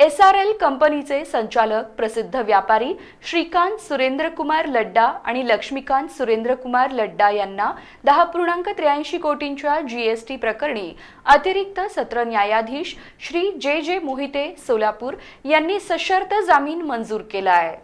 S R L कंपनीचे संचालक प्रसिद्ध व्यापारी श्रीकांत सुरेंद्रकुमार लड्डा आणि लक्ष्मीकांत सुरेंद्रकुमार लड्डा यांना दहा पूर्णांक त्र्याऐंशी कोटींच्या जीएसटी प्रकरणी अतिरिक्त सत्र न्यायाधीश श्री जे जे मोहिते सोलापूर यांनी सशर्त जामीन मंजूर केला आहे.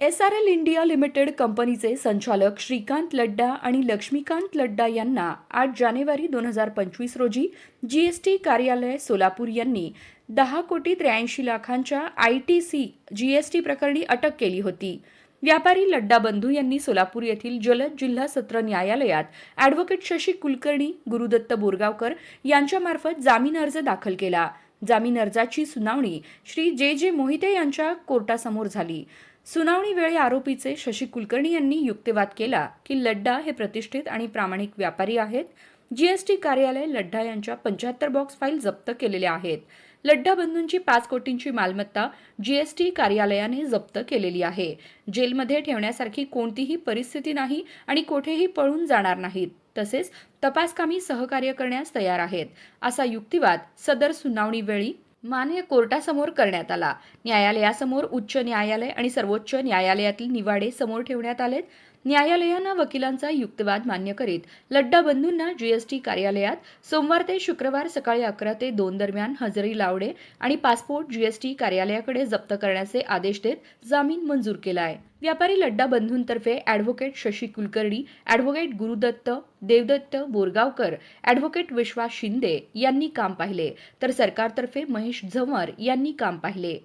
S R L India limited कंपनीचे संचालक श्रीकांत लड्डा आणि लक्ष्मीकांत लड्डा यांना आठ जानेवारी दोन हजार पंचवीस रोजी जी एस टी कार्यालय सोलापूर यांनी दहा कोटी त्र्याऐंशी लाखांच्या I T C G S T प्रकरणी अटक केली होती. व्यापारी लड्डा बंधू यांनी सोलापूर येथील जलद जिल्हा सत्र न्यायालयात ॲडव्होकेट शशी कुलकर्णी गुरुदत्त बोरगावकर यांच्यामार्फत जामीन अर्ज दाखल केला. जामीन अर्जाची सुनावणी श्री जे जे मोहिते यांच्या कोर्टासमोर झाली. सुनावणीवेळी आरोपीचे शशी कुलकर्णी यांनी युक्तिवाद केला की लड्डा हे प्रतिष्ठित आणि प्रामाणिक व्यापारी आहेत. जीएसटी कार्यालय लड्डा यांच्या पंच्याहत्तर बॉक्स फाईल जप्त केलेल्या आहेत. लड्डा बंधूंची पाच कोटींची मालमत्ता जीएसटी कार्यालयाने जप्त केलेली आहे. जेलमध्ये ठेवण्यासारखी कोणतीही परिस्थिती नाही आणि कोठेही पळून जाणार नाहीत. तसेच तपासकामी सहकार्य करण्यास तयार आहेत. असा युक्तिवाद सदर सुनावणीवेळी मान्य कोर्टासमोर करण्यात आला. न्यायालयासमोर उच्च न्यायालय आणि सर्वोच्च न्यायालयातील निवाडे समोर ठेवण्यात आलेत. न्यायालयानं वकिलांचा युक्तिवाद मान्य करीत लड्डा बंधूंना जीएसटी कार्यालयात सोमवार ते शुक्रवार सकाळी अकरा ते दोन दरम्यान हजेरी लावणे आणि पासपोर्ट जीएसटी कार्यालयाकडे जप्त करण्याचे आदेश देत जामीन मंजूर केला आहे व्यापारी Ladda बंधूंतर्फे advocate Shashi Kulkarni advocate Gurudatt Devdatt Borgaonkar advocate Vishwas Shinde यांनी काम पाहिले. तर सरकारतर्फे महेश झंवर यांनी काम पाहिले.